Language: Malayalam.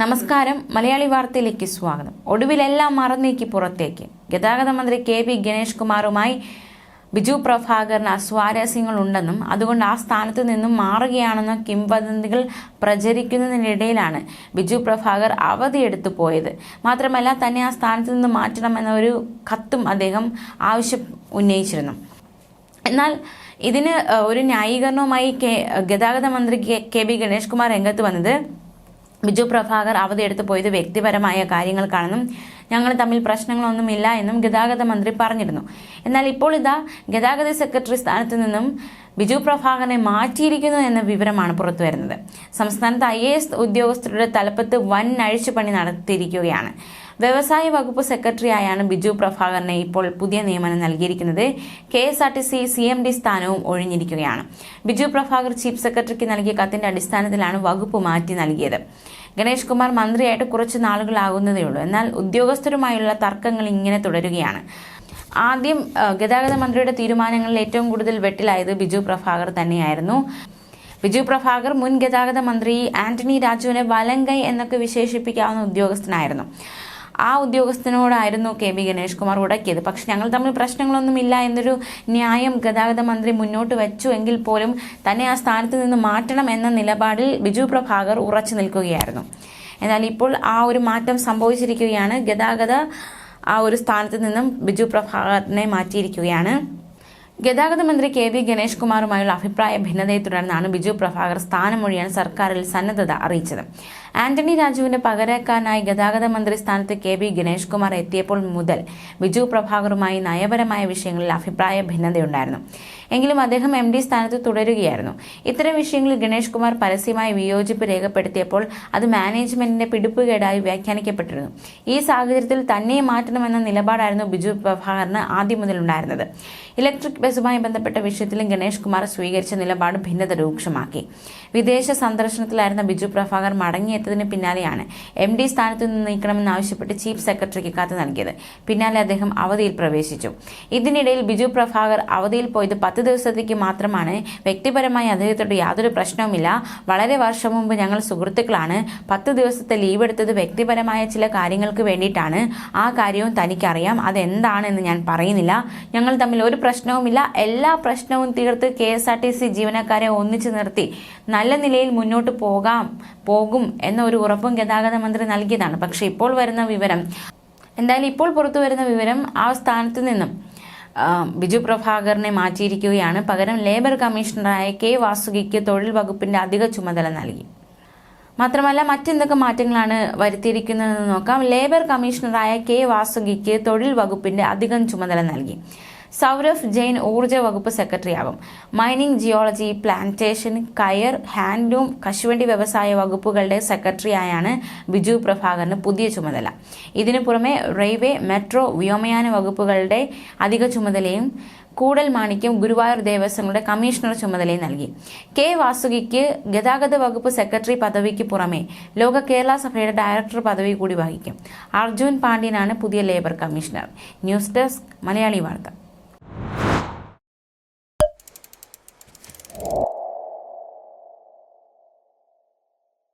നമസ്കാരം മലയാളി വാർത്തയിലേക്ക് സ്വാഗതം. ഒടുവിലെല്ലാം മറന്നേക്ക് പുറത്തേക്ക്. ഗതാഗത മന്ത്രി കെ വി ഗണേഷ് കുമാറുമായി ബിജു പ്രഭാകറിന് അസ്വാരസ്യങ്ങളുണ്ടെന്നും അതുകൊണ്ട് ആ സ്ഥാനത്ത് നിന്നും മാറുകയാണെന്ന കിംവദന്തികൾ പ്രചരിക്കുന്നതിനിടയിലാണ് ബിജു പ്രഭാകർ അവധിയെടുത്തു പോയത്. മാത്രമല്ല തന്നെ ആ സ്ഥാനത്ത് നിന്ന് മാറ്റണമെന്ന ഒരു കത്തും അദ്ദേഹം ആവശ്യം ഉന്നയിച്ചിരുന്നു. എന്നാൽ ഇതിന് ഒരു ന്യായീകരണവുമായി ഗതാഗത മന്ത്രി കെ ബി ഗണേഷ് കുമാർ രംഗത്ത് വന്നത് ബിജു പ്രഭാകർ അവധിയെടുത്ത് പോയത് വ്യക്തിപരമായ കാര്യങ്ങൾക്കാണെന്നും ഞങ്ങൾ തമ്മിൽ പ്രശ്നങ്ങളൊന്നുമില്ല എന്നും ഗതാഗത മന്ത്രി പറഞ്ഞിരുന്നു. എന്നാൽ ഇപ്പോൾ ഇതാ ഗതാഗത സെക്രട്ടറി സ്ഥാനത്ത് നിന്നും ബിജു പ്രഭാകറിനെ മാറ്റിയിരിക്കുന്നു എന്ന വിവരമാണ് പുറത്തുവരുന്നത് സംസ്ഥാനത്ത് ഐ എ എസ് ഉദ്യോഗസ്ഥരുടെ തലപ്പത്ത് വൻ അഴിച്ചുപണി നടത്തിയിരിക്കുകയാണ്. വ്യവസായ വകുപ്പ് സെക്രട്ടറിയായാണ് ബിജു പ്രഭാകറിനെ ഇപ്പോൾ പുതിയ നിയമനം നൽകിയിരിക്കുന്നത്. K S R T C C M D സ്ഥാനവും ഒഴിഞ്ഞിരിക്കുകയാണ്. ബിജു പ്രഭാകർ ചീഫ് സെക്രട്ടറിക്ക് നൽകിയ കത്തിന്റെ അടിസ്ഥാനത്തിലാണ് വകുപ്പ് മാറ്റി നൽകിയത്. ഗണേഷ് കുമാർ മന്ത്രിയായിട്ട് കുറച്ച് നാളുകളാകുന്നതേയുള്ളൂ എന്നാൽ ഉദ്യോഗസ്ഥരുമായുള്ള തർക്കങ്ങൾ ഇങ്ങനെ തുടരുകയാണ്. ആദ്യം ഗതാഗത മന്ത്രിയുടെ തീരുമാനങ്ങളിൽ ഏറ്റവും കൂടുതൽ വെട്ടിലായത് ബിജു പ്രഭാകർ തന്നെയായിരുന്നു. ബിജു പ്രഭാകർ മുൻ ഗതാഗത മന്ത്രി ആന്റണി രാജുവിനെ വലങ്കൈ എന്നൊക്കെ വിശേഷിപ്പിക്കാവുന്ന ഉദ്യോഗസ്ഥനായിരുന്നു. ആ ഉദ്യോഗസ്ഥനോടായിരുന്നു കെ ബി ഗണേഷ് കുമാർ ഉടക്കിയത്. പക്ഷെ ഞങ്ങൾ തമ്മിൽ പ്രശ്നങ്ങളൊന്നുമില്ല എന്നൊരു ന്യായം ഗതാഗത മന്ത്രി മുന്നോട്ട് വെച്ചു എങ്കിൽ പോലും തന്നെ ആ സ്ഥാനത്ത് നിന്ന് മാറ്റണം എന്ന നിലപാടിൽ ബിജു പ്രഭാകർ ഉറച്ചു നിൽക്കുകയായിരുന്നു. എന്നാൽ ഇപ്പോൾ ആ ഒരു മാറ്റം സംഭവിച്ചിരിക്കുകയാണ്. ഗതാഗത ആ ഒരു സ്ഥാനത്ത് നിന്നും ബിജു പ്രഭാകറിനെ മാറ്റിയിരിക്കുകയാണ്. ഗതാഗത മന്ത്രി കെ വി ഗണേഷ് കുമാറുമായുള്ള അഭിപ്രായ ഭിന്നതയെ തുടർന്നാണ് ബിജു പ്രഭാകർ സ്ഥാനമൊഴിയാൻ സർക്കാരിൽ സന്നദ്ധത അറിയിച്ചത്. ആന്റണി രാജുവിന്റെ പകരക്കാരനായി ഗതാഗത മന്ത്രി സ്ഥാനത്ത് കെ വി ഗണേഷ് കുമാർ എത്തിയപ്പോൾ മുതൽ ബിജു പ്രഭാകറുമായി നയപരമായ വിഷയങ്ങളിൽ അഭിപ്രായ ഭിന്നതയുണ്ടായിരുന്നു. എങ്കിലും അദ്ദേഹം എം ഡി സ്ഥാനത്ത് തുടരുകയായിരുന്നു. ഇത്തരം വിഷയങ്ങളിൽ ഗണേഷ് കുമാർ പരസ്യമായി വിയോജിപ്പ് രേഖപ്പെടുത്തിയപ്പോൾ അത് മാനേജ്മെന്റിന്റെ പിടിപ്പുകേടായി വ്യാഖ്യാനിക്കപ്പെട്ടിരുന്നു. ഈ സാഹചര്യത്തിൽ തന്നെ മാറ്റണമെന്ന നിലപാടായിരുന്നു ബിജു പ്രഭാകറിന് ആദ്യം മുതൽ ഉണ്ടായിരുന്നത് ഇലക്ട്രിക് ബസ്സുമായി ബന്ധപ്പെട്ട വിഷയത്തിലും ഗണേഷ് കുമാർ സ്വീകരിച്ച നിലപാട് ഭിന്നത രൂക്ഷമാക്കി. വിദേശ സന്ദർശനത്തിലായിരുന്ന ബിജു പ്രഭാകർ മടങ്ങിയെത്തതിന് പിന്നാലെയാണ് എം ഡി സ്ഥാനത്ത് നിന്ന് നീക്കണമെന്നാവശ്യപ്പെട്ട് ചീഫ് സെക്രട്ടറിക്ക് കത്ത് നൽകിയത്. പിന്നാലെ അദ്ദേഹം അവധിയിൽ പ്രവേശിച്ചു. ഇതിനിടയിൽ ബിജു പ്രഭാകർ അവധിയിൽ പോയത് പത്ത് ദിവസത്തേക്ക് മാത്രമാണ്. വ്യക്തിപരമായി അദ്ദേഹത്തോട് യാതൊരു പ്രശ്നവുമില്ല. വളരെ വർഷം മുമ്പ് ഞങ്ങൾ സുഹൃത്തുക്കളാണ്. പത്ത് ദിവസത്തെ ലീവ് എടുത്തത് വ്യക്തിപരമായ ചില കാര്യങ്ങൾക്ക് വേണ്ടിയിട്ടാണ്. ആ കാര്യവും തനിക്കറിയാം. അതെന്താണെന്ന് ഞാൻ പറയുന്നില്ല. ഞങ്ങൾ തമ്മിൽ ഒരു പ്രശ്നവുമില്ല. എല്ലാ പ്രശ്നവും തീർത്ത് K S R T C ജീവനക്കാരെ ഒന്നിച്ചു നിർത്തി. നല്ല നിലയിൽ മുന്നോട്ട് പോകാം പോകും എന്ന ഒരു ഉറപ്പും ഗതാഗത മന്ത്രി നൽകിയതാണ്. പക്ഷേ ഇപ്പോൾ വരുന്ന വിവരം എന്തായാലും ഇപ്പോൾ പുറത്തു വരുന്ന വിവരം ആ സ്ഥാനത്ത് നിന്നും ബിജു പ്രഭാകറിനെ മാറ്റിയിരിക്കുകയാണ്. പകരം ലേബർ കമ്മീഷണറായ കെ വാസുകിക്ക് തൊഴിൽ വകുപ്പിന്റെ അധിക ചുമതല നൽകി. മാത്രമല്ല മറ്റെന്തൊക്കെ മാറ്റങ്ങളാണ് വരുത്തിയിരിക്കുന്നതെന്ന് നോക്കാം. ലേബർ കമ്മീഷണറായ കെ വാസുകിക്ക് തൊഴിൽ വകുപ്പിന്റെ അധികം ചുമതല നൽകി. സൗരഭ് ജെയിൻ ഊർജ വകുപ്പ് സെക്രട്ടറിയാകും. Mining geology plantation coir handloom കശുവണ്ടി വ്യവസായ വകുപ്പുകളുടെ സെക്രട്ടറിയായാണ് ബിജു പ്രഭാകറിന് പുതിയ ചുമതല. ഇതിനു പുറമെ റെയിൽവേ മെട്രോ വ്യോമയാന വകുപ്പുകളുടെ അധിക ചുമതലയും കൂടൽ മാണിക്കും ഗുരുവായൂർ ദേവസ്വങ്ങളുടെ കമ്മീഷണർ ചുമതലയും നൽകി. കെ വാസുകിക്ക് ഗതാഗത വകുപ്പ് സെക്രട്ടറി പദവിക്ക് പുറമെ ലോക കേരള സഭയുടെ ഡയറക്ടർ പദവി കൂടി വഹിക്കും. അർജുൻ പാണ്ഡ്യനാണ് പുതിയ labour commissioner. News desk Malayali വാർത്ത.